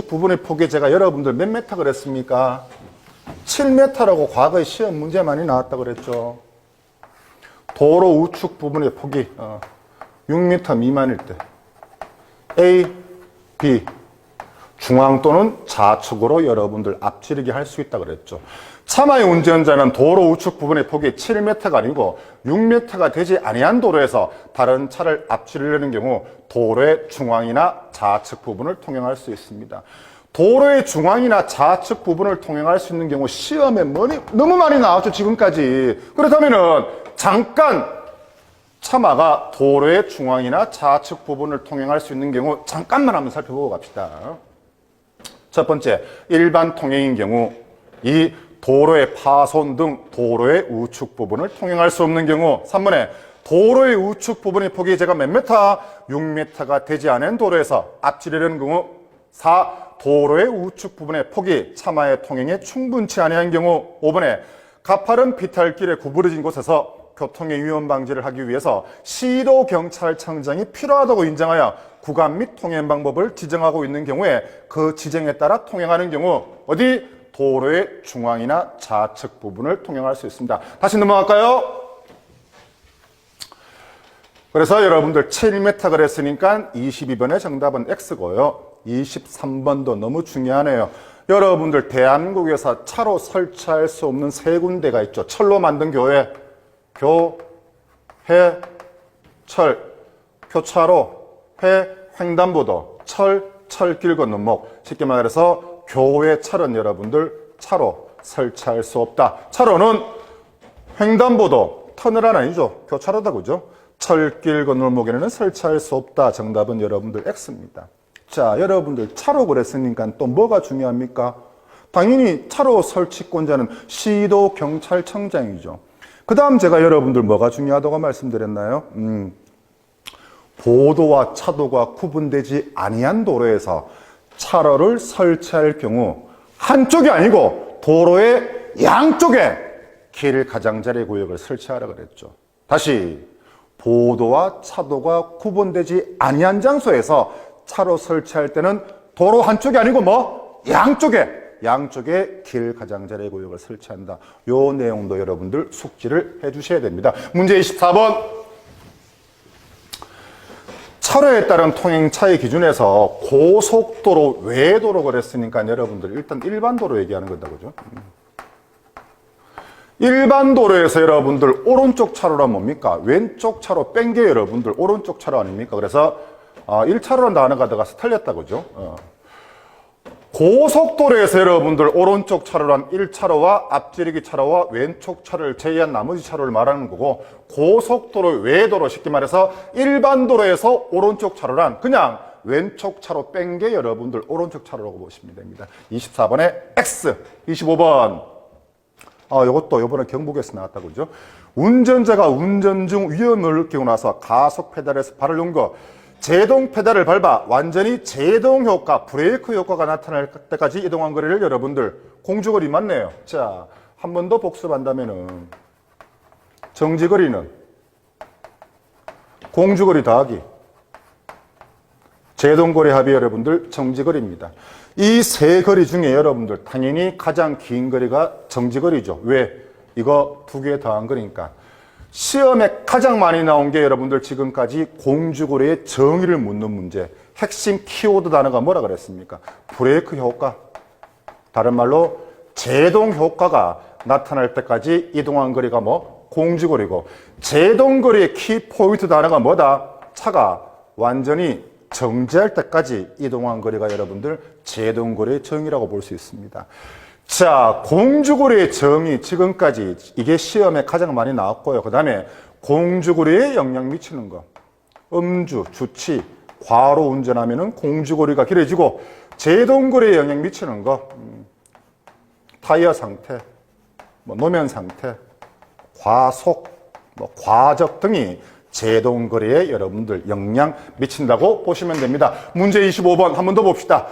우측 부분의 폭이 제가 여러분들 몇 메타 그랬습니까? 7m라고 과거에 시험 문제 많이 나왔다 그랬죠. 도로 우측 부분의 폭이 어, 6m 미만일 때 A, B 중앙 또는 좌측으로 여러분들 앞지르기 할수 있다 그랬죠. 차마의 운전자는 도로 우측 부분의 폭이 7m가 아니고 6m가 되지 아니한 도로에서 다른 차를 앞지르려는 경우 도로의 중앙이나 좌측 부분을 통행할 수 있습니다. 도로의 중앙이나 좌측 부분을 통행할 수 있는 경우 시험에 많이, 너무 많이 나왔죠, 지금까지. 그렇다면은 잠깐 차마가 도로의 중앙이나 좌측 부분을 통행할 수 있는 경우 잠깐만 한번 살펴보고 갑시다. 첫 번째, 일반 통행인 경우 이 도로의 파손 등 도로의 우측 부분을 통행할 수 없는 경우 3번에 도로의 우측 부분의 폭이 제가 몇 메타? 6m가 되지 않은 도로에서 앞지르려는 경우 4. 도로의 우측 부분의 폭이 차마의 통행에 충분치 아니한 경우 5번에 가파른 비탈길에 구부러진 곳에서 교통의 위험 방지를 하기 위해서 시도 경찰청장이 필요하다고 인정하여 구간 및 통행 방법을 지정하고 있는 경우에 그 지정에 따라 통행하는 경우 어디 도로의 중앙이나 좌측 부분을 통행할 수 있습니다. 다시 넘어갈까요? 그래서 여러분들 7m 그랬으니까 22번의 정답은 X고요. 23번도 너무 중요하네요. 여러분들 대한민국에서 차로 설치할 수 없는 세 군데가 있죠. 철로 만든 교회, 교회, 철, 교차로, 회, 횡단보도, 철, 철길 건너목. 쉽게 말해서 교회 철은 여러분들 차로 설치할 수 없다. 차로는 횡단보도, 터널은 아니죠. 교차로다 그죠? 철길 건널목에는 설치할 수 없다. 정답은 여러분들 X입니다. 자, 여러분들 차로 그랬으니까 또 뭐가 중요합니까? 당연히 차로 설치권자는 시도 경찰청장이죠. 그 다음 제가 여러분들 뭐가 중요하다고 말씀드렸나요? 음, 보도와 차도가 구분되지 아니한 도로에서 차로를 설치할 경우 한쪽이 아니고 도로의 양쪽에 길 가장자리 구역을 설치하라 그랬죠. 다시 보도와 차도가 구분되지 아니한 장소에서 차로 설치할 때는 도로 한쪽이 아니고 뭐 양쪽에 양쪽에 길 가장자리 구역을 설치한다. 요 내용도 여러분들 숙지를 해 주셔야 됩니다. 문제 24번 차로에 따른 통행차의 기준에서 고속도로 외도로 그랬으니까 여러분들 일단 일반 도로 얘기하는 거다 그죠? 일반 도로에서 여러분들 오른쪽 차로란 뭡니까? 왼쪽 차로 뺀 게 여러분들 오른쪽 차로 아닙니까? 그래서 아, 1차로란 단어가 들어가서 틀렸다 그죠? 어. 고속도로에서 여러분들 오른쪽 차로란 1차로와 앞지르기 차로와 왼쪽 차로를 제외한 나머지 차로를 말하는 거고 고속도로 외도로 쉽게 말해서 일반 도로에서 오른쪽 차로란 그냥 왼쪽 차로 뺀 게 여러분들 오른쪽 차로라고 보시면 됩니다. 24번에 X, 25번 아, 요것도 요번에 경북에서 나왔다 그죠? 운전자가 운전 중 위험을 느끼고 나서 가속 페달에서 발을 거 제동 페달을 밟아 완전히 제동 효과, 브레이크 효과가 나타날 때까지 이동한 거리를 여러분들 공주거리 맞네요. 자, 한 번 더 복습한다면은 정지거리는 공주거리 더하기 제동거리 합이 여러분들 정지거리입니다. 이 세 거리 중에 여러분들 당연히 가장 긴 거리가 정지거리죠. 왜? 이거 두 개 더한 거니까. 시험에 가장 많이 나온 게 여러분들 지금까지 공주거리의 정의를 묻는 문제. 핵심 키워드 단어가 뭐라 그랬습니까? 브레이크 효과. 다른 말로 제동 효과가 나타날 때까지 이동한 거리가 뭐? 공주거리고. 제동 거리의 키포인트 단어가 뭐다? 차가 완전히 정지할 때까지 이동한 거리가 여러분들 제동 거리의 정의라고 볼 수 있습니다. 자, 공주거리의 정의 지금까지 이게 시험에 가장 많이 나왔고요. 그 다음에 공주거리에 영향 미치는 거. 음주, 주치, 과로 운전하면은 공주거리가 길어지고 제동거리에 영향 미치는 거. 음, 타이어 상태, 뭐 노면 상태, 과속, 뭐 과적 등이 제동거리에 여러분들 영향 미친다고 보시면 됩니다. 문제 25번 한 번 더 봅시다.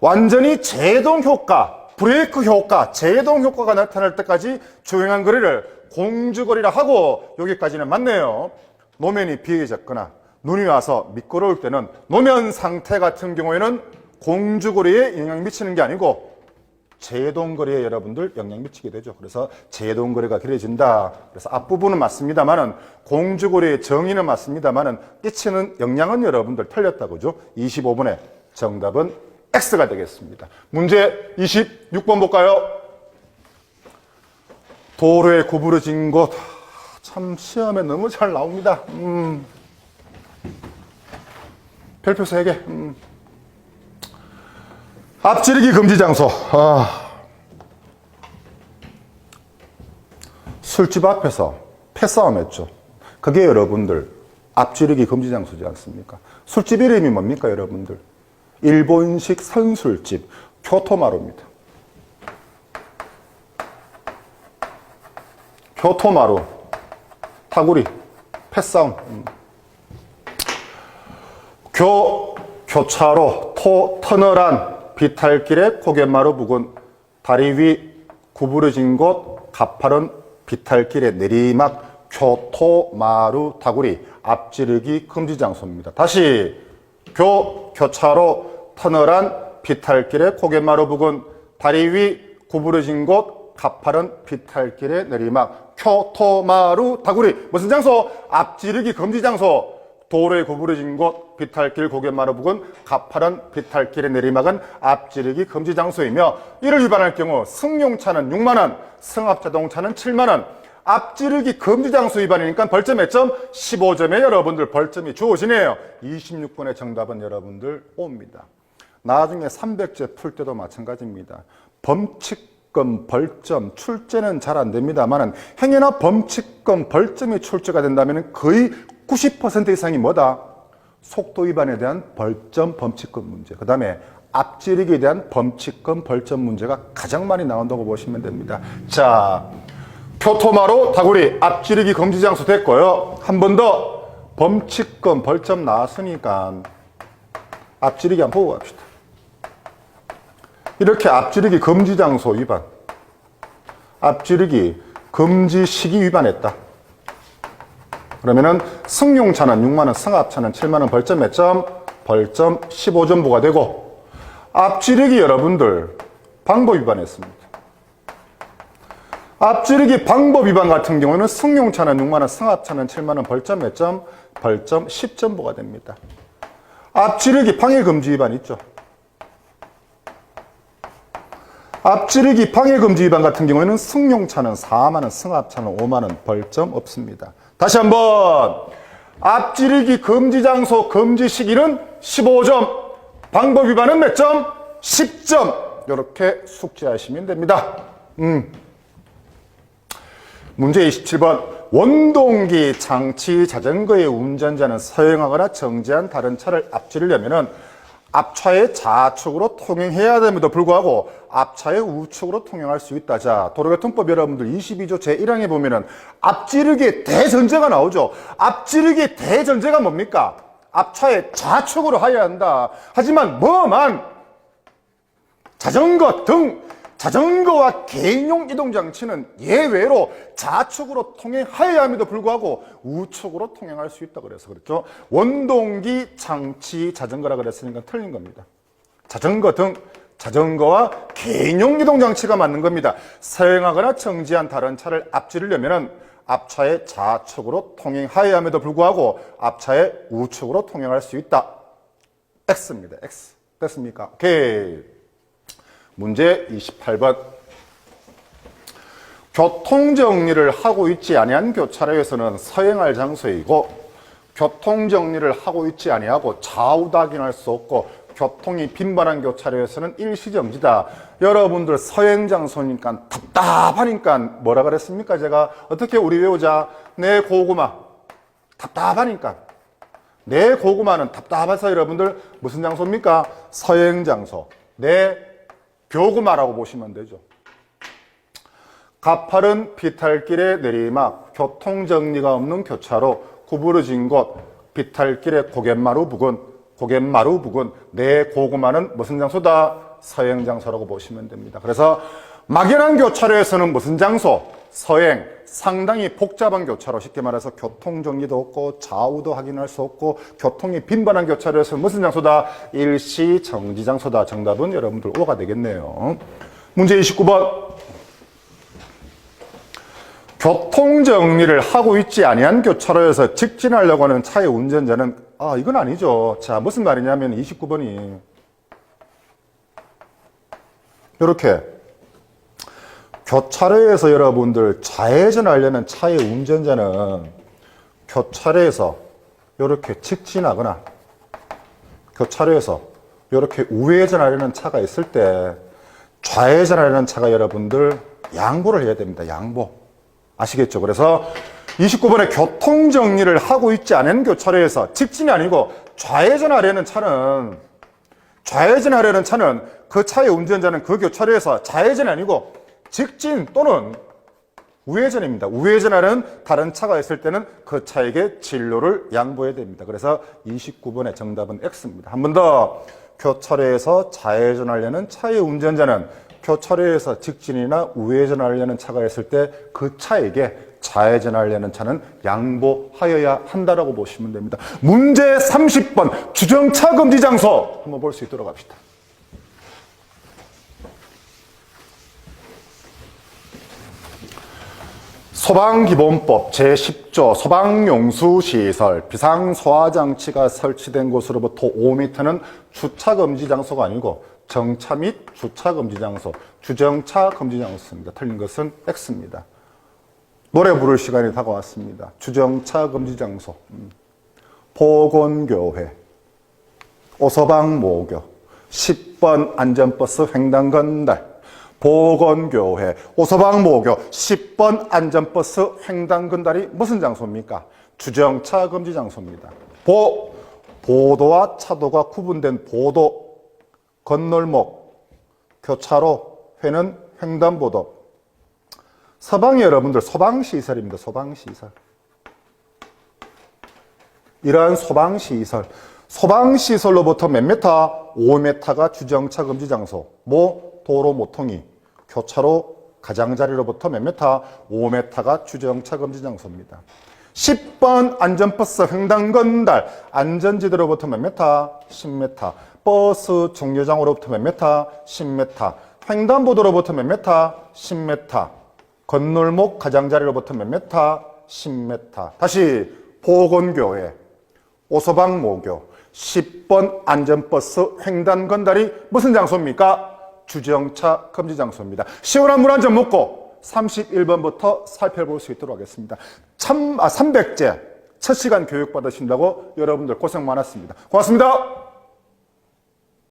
완전히 제동 효과, 브레이크 효과, 제동 효과가 나타날 때까지 주행한 거리를 공주거리라 하고 여기까지는 맞네요. 노면이 비해졌거나 눈이 와서 미끄러울 때는 노면 상태 같은 경우에는 공주거리에 영향 미치는 게 아니고 제동거리에 여러분들 영향 미치게 되죠. 그래서 제동거리가 길어진다. 그래서 앞부분은 맞습니다만은 공주거리의 정의는 맞습니다만은 끼치는 영향은 여러분들 틀렸다. 그죠? 25번에 정답은 X가 되겠습니다. 문제 26번 볼까요? 도로에 구부러진 곳. 참 시험에 너무 잘 나옵니다. 음. 별표 3개. 음. 앞지르기 금지 장소. 아. 술집 앞에서 패싸움 했죠. 그게 여러분들 앞지르기 금지 장소지 않습니까? 술집 이름이 뭡니까, 여러분들? 일본식 선술집 교토마루입니다. 교토마루 타구리 패싸움 음. 교 교차로 토 터널한 비탈길의 고갯마루 부근 다리 위 구부러진 곳 가파른 비탈길의 내리막 교토마루 다구리 앞지르기 금지 장소입니다. 다시 교 교차로 터널한 비탈길의 고갯마루 부근 다리 위 구부러진 곳 가파른 비탈길의 내리막 교토마루 다구리 무슨 장소? 앞지르기 금지 장소 도로에 구부러진 곳 비탈길 고갯마루 부근 가파른 비탈길의 내리막은 앞지르기 금지 장소이며 이를 위반할 경우 승용차는 6만 원, 승합자동차는 7만 원. 앞지르기 금지 장소 위반이니까 벌점 몇 점? 15점에 여러분들 벌점이 주어지네요. 26번의 정답은 여러분들 옵니다. 나중에 300제 풀 때도 마찬가지입니다. 범칙금 벌점 출제는 잘 안 됩니다만은 행여나 범칙금 벌점이 출제가 된다면 거의 90% 이상이 뭐다? 속도 위반에 대한 벌점 범칙금 문제. 그 다음에 앞지르기에 대한 범칙금 벌점 문제가 가장 많이 나온다고 보시면 됩니다. 자, 교토마루 다구리 앞지르기 금지 장소 됐고요. 한 번 더 범칙금 벌점 나왔으니까 앞지르기 한번 보고 갑시다. 이렇게 앞지르기 금지 장소 위반, 앞지르기 금지 시기 위반했다. 그러면은 승용차는 6만원, 승합차는 7만원 벌점 몇 점? 벌점 15점 부과되고 앞지르기 여러분들 방법 위반했습니다. 앞지르기 방법 위반 같은 경우는 승용차는 6만원, 승합차는 7만원 벌점 몇 점? 벌점 10점 부과됩니다. 앞지르기 방해 금지 위반 있죠. 앞지르기 방해 금지 위반 같은 경우에는 승용차는 4만 원, 승합차는 5만 원 벌점 없습니다. 다시 한번 앞지르기 금지 장소 금지 시기는 15점, 방법 위반은 몇 점? 10점. 이렇게 숙지하시면 됩니다. 음. 문제 27번 원동기 장치 자전거의 운전자는 서행하거나 정지한 다른 차를 앞지르려면은 앞차의 좌측으로 통행해야 됨에도 불구하고 앞차의 우측으로 통행할 수 있다. 자, 도로교통법 여러분들 22조 제1항에 보면은 앞지르기 대전제가 나오죠. 앞지르기 대전제가 뭡니까? 앞차의 좌측으로 하여야 한다. 하지만 뭐만 자전거 등 자전거와 개인용 이동장치는 예외로 좌측으로 통행하여야 함에도 불구하고 우측으로 통행할 수 있다 그래서 그렇죠. 원동기 장치 자전거라 그랬으니까 틀린 겁니다. 자전거 등 자전거와 개인용 이동장치가 맞는 겁니다. 사용하거나 정지한 다른 차를 앞지르려면 앞차의 좌측으로 통행하여야 함에도 불구하고 앞차의 우측으로 통행할 수 있다. X입니다. X. 됐습니까? 오케이. 문제 28번. 교통정리를 하고 있지 아니한 교차로에서는 서행할 장소이고 교통정리를 하고 있지 아니하고 좌우다긴할 수 없고 교통이 빈번한 교차로에서는 일시정지다. 여러분들 서행 장소니까 답답하니까 뭐라 그랬습니까? 제가 어떻게 우리 외우자 내 고구마 답답하니까 내 고구마는 답답해서 여러분들 무슨 장소입니까? 서행 장소. 내 교구마라고 보시면 되죠. 가파른 비탈길의 내리막, 교통정리가 없는 교차로, 구부러진 곳, 비탈길의 고갯마루 부근, 고갯마루 부근, 내 고구마는 무슨 장소다? 서행 장소라고 보시면 됩니다. 그래서 막연한 교차로에서는 무슨 장소? 서행, 상당히 복잡한 교차로 쉽게 말해서 교통 정리도 없고 좌우도 확인할 수 없고 교통이 빈번한 교차로에서 무슨 장소다? 일시 정지 장소다. 정답은 여러분들 5가 되겠네요. 문제 29번. 교통 정리를 하고 있지 아니한 교차로에서 직진하려고 하는 차의 운전자는 아 이건 아니죠. 자 무슨 말이냐면 29번이 이렇게 교차로에서 여러분들 좌회전 하려는 차의 운전자는 교차로에서 이렇게 직진하거나 교차로에서 이렇게 우회전 하려는 차가 있을 때 좌회전 하려는 차가 여러분들 양보를 해야 됩니다. 양보. 아시겠죠? 그래서 29번에 교통 정리를 하고 있지 않은 교차로에서 직진이 아니고 좌회전하려는 차는 좌회전하려는 차는 그 차의 운전자는 그 교차로에서 좌회전이 아니고 직진 또는 우회전입니다. 우회전하는 다른 차가 있을 때는 그 차에게 진로를 양보해야 됩니다. 그래서 29번의 정답은 X입니다. 한 번 더. 교차로에서 좌회전하려는 차의 운전자는 교차로에서 직진이나 우회전하려는 차가 있을 때 그 차에게 좌회전하려는 차는 양보하여야 한다라고 보시면 됩니다. 문제 30번 주정차 금지 장소 한번 볼 수 있도록 합시다. 소방기본법 제10조 소방용수시설 비상소화장치가 설치된 곳으로부터 5m는 주차금지 장소가 아니고 정차 및 주차금지 장소, 주정차 금지 장소입니다. 틀린 것은 X입니다. 노래 부를 시간이 다가왔습니다. 주정차 금지 장소, 음. 보건교회, 오서방 모교, 10번 안전버스 횡단 건달, 보건교회, 오서방 모교, 10번 안전버스 횡단건달이 무슨 장소입니까? 주정차 금지 장소입니다. 보, 보도와 차도가 구분된 보도, 건널목, 교차로, 회는 횡단보도. 서방이 여러분들 소방시설입니다. 소방시설. 이러한 소방시설. 소방시설로부터 몇 미터? 5m가 주정차 금지 장소. 모, 도로 모퉁이. 교차로 가장자리로부터 몇 미터? 5m가 주정차 금지 장소입니다. 10번 안전버스 횡단건달 안전지대로부터 몇 미터? 10m. 버스 정류장으로부터 몇 미터? 10m. 횡단보도로부터 몇 미터? 10m. 건널목 가장자리로부터 몇 미터? 10m. 다시 보건교회, 오서방 모교, 10번 안전버스 횡단건달이 무슨 장소입니까? 주정차 금지 장소입니다. 시원한 물 한 잔 먹고 31번부터 살펴볼 수 있도록 하겠습니다. 참, 아, 300제 첫 시간 교육 받으신다고 여러분들 고생 많았습니다. 고맙습니다.